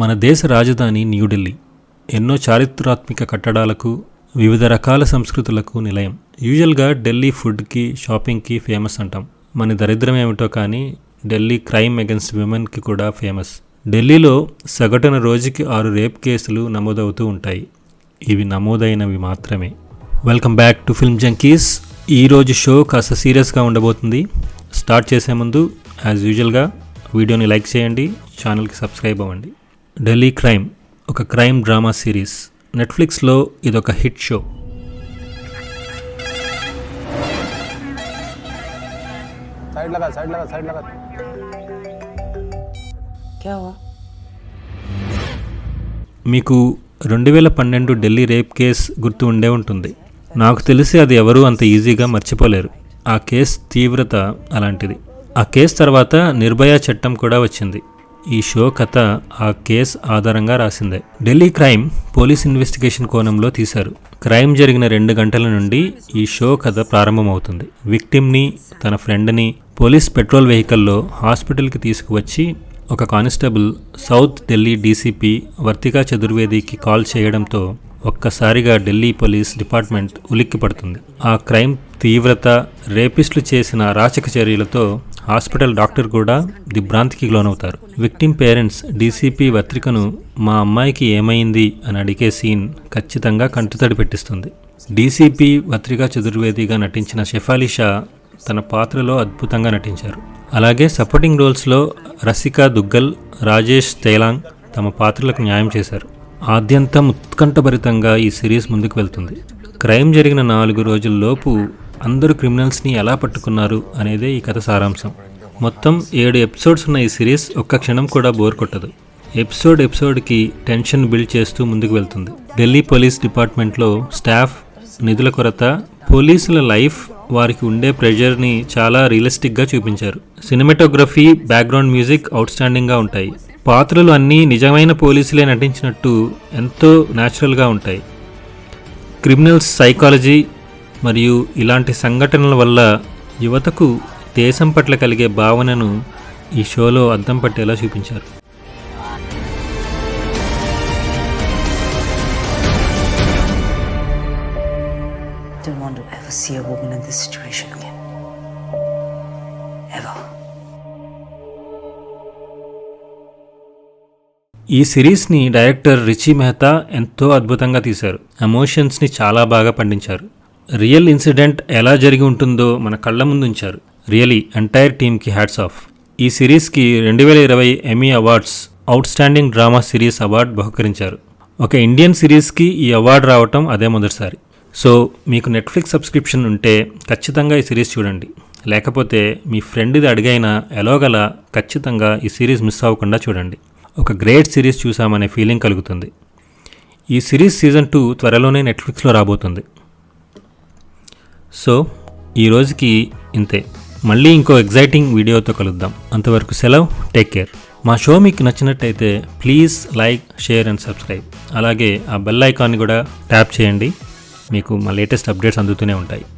మన దేశ రాజధాని న్యూఢిల్లీ. ఎన్నో చారిత్రాత్మక కట్టడాలకు వివిధ రకాల సంస్కృతులకు నిలయం. యూజువల్గా ఢిల్లీ ఫుడ్కి షాపింగ్కి ఫేమస్ అంటాం. మన దరిద్రం ఏమిటో కానీ ఢిల్లీ క్రైమ్ అగెన్స్ట్ విమెన్కి కూడా ఫేమస్. ఢిల్లీలో సగటున రోజుకి ఆరు రేప్ కేసులు నమోదవుతూ ఉంటాయి. ఇవి నమోదైనవి మాత్రమే. Welcome back to film junkies. ఈరోజు షో కాస్త సీరియస్గా ఉండబోతుంది. స్టార్ట్ చేసే ముందు యాజ్ యూజువల్గా వీడియోని లైక్ చేయండి ఛానల్కి సబ్స్క్రైబ్ అవ్వండి. ఢిల్లీ క్రైమ్ ఒక క్రైమ్ డ్రామా సిరీస్. నెట్ఫ్లిక్స్లో ఇదొక హిట్ షో. మీకు రెండు వేల పన్నెండు ఢిల్లీ రేప్ కేస్ గుర్తు ఉండే ఉంటుంది. నాకు తెలిసి అది ఎవరూ అంత ఈజీగా మర్చిపోలేరు. ఆ కేస్ తీవ్రత అలాంటిది. ఆ కేసు తర్వాత నిర్భయ చట్టం కూడా వచ్చింది. ఈ షో కథ ఆ కేస్ ఆధారంగా రాసిందే. ఢిల్లీ క్రైమ్ పోలీస్ ఇన్వెస్టిగేషన్ కోణంలో తీశారు. క్రైమ్ జరిగిన రెండు గంటల నుండి ఈ షో కథ ప్రారంభమవుతుంది. విక్టిమ్ని తన ఫ్రెండ్ని పోలీస్ పెట్రోల్ వెహికల్లో హాస్పిటల్కి తీసుకువచ్చి ఒక constable south Delhi DCP Vartika చతుర్వేదికి call చేయడంతో ఒక్కసారిగా ఢిల్లీ పోలీస్ డిపార్ట్మెంట్ ఉలిక్కిపడుతుంది. ఆ క్రైమ్ తీవ్రత రేపిస్టులు చేసిన అరాచక చర్యలతో హాస్పిటల్ డాక్టర్ కూడా దిభ్రాంతికి లోనవుతారు. విక్టిమ్ పేరెంట్స్ డీసీపీ పత్రికను మా అమ్మాయికి ఏమైంది? అని అడిగే సీన్ ఖచ్చితంగా కంటితడి పెట్టిస్తుంది. డీసీపీ పత్రిక చతుర్వేదిగా నటించిన షెఫాలి షా తన పాత్రలో అద్భుతంగా నటించారు. అలాగే సపోర్టింగ్ రోల్స్లో రసికా దుగ్గల్ రాజేష్ తేలాంగ్ తమ పాత్రలకు న్యాయం చేశారు. ఆద్యంతం ఉత్కంఠభరితంగా ఈ సిరీస్ ముందుకు వెళ్తుంది. క్రైమ్ జరిగిన నాలుగు రోజుల్లోపు అందరు క్రిమినల్స్ని ఎలా పట్టుకున్నారు అనేదే ఈ కథ సారాంశం. మొత్తం ఏడు ఎపిసోడ్స్ ఉన్న ఈ సిరీస్ ఒక్క క్షణం కూడా బోర్ కొట్టదు. ఎపిసోడ్ ఎపిసోడ్కి టెన్షన్ బిల్డ్ చేస్తూ ముందుకు వెళ్తుంది. ఢిల్లీ పోలీస్ డిపార్ట్మెంట్లో స్టాఫ్ నిధుల కొరత పోలీసుల లైఫ్ వారికి ఉండే ప్రెషర్ని చాలా రియలిస్టిక్గా చూపించారు. సినిమాటోగ్రఫీ బ్యాక్గ్రౌండ్ మ్యూజిక్ అవుట్స్టాండింగ్గా ఉంటాయి. పాత్రలు అన్నీ నిజమైన పోలీసులే నటించినట్టు ఎంతో న్యాచురల్గా ఉంటాయి క్రిమినల్స్ సైకాలజీ మరియు ఇలాంటి సంఘటనల వల్ల యువతకు దేశం పట్ల కలిగే భావనను ఈ షోలో అద్దం పట్టేలా చూపించారు Don't want to ever see a woman in this situation again. Ever. ఈ సిరీస్ని డైరెక్టర్ రిచీ మెహతా ఎంతో అద్భుతంగా తీశారు. ఎమోషన్స్ని చాలా బాగా పండించారు. రియల్ ఇన్సిడెంట్ ఎలా జరిగి ఉంటుందో మన కళ్ళ ముందు ఉంచారు. రియలీ ఎంటైర్ టీమ్కి హ్యాట్స్ ఆఫ్. ఈ సిరీస్కి రెండు వేల ఇరవై Emmy awards outstanding drama series award బహుకరించారు. ఒక ఇండియన్ సిరీస్కి ఈ అవార్డు రావటం అదే మొదటిసారి. సో మీకు నెట్ఫ్లిక్స్ సబ్స్క్రిప్షన్ ఉంటే ఖచ్చితంగా ఈ సిరీస్ చూడండి. లేకపోతే మీ ఫ్రెండ్ది అడిగైనా ఎలాగలా ఖచ్చితంగా ఈ సిరీస్ మిస్ అవ్వకుండా చూడండి. ఒక గ్రేట్ సిరీస్ చూసామనే ఫీలింగ్ కలుగుతుంది. ఈ సిరీస్ సీజన్ టూ త్వరలోనే నెట్ఫ్లిక్స్లో రాబోతుంది. సో ఈ రోజుకి ఇంతే. మళ్ళీ ఇంకో ఎగ్జైటింగ్ వీడియోతో కలుద్దాం. అంతవరకు సెలవు టేక్ కేర్. మా షో మీకు నచ్చినట్టయితే please like share and subscribe. అలాగే ఆ బెల్ ఐకాన్ని కూడా ట్యాప్ చేయండి. మీకు మా లేటెస్ట్ అప్డేట్స్ అందుతూనే ఉంటాయి.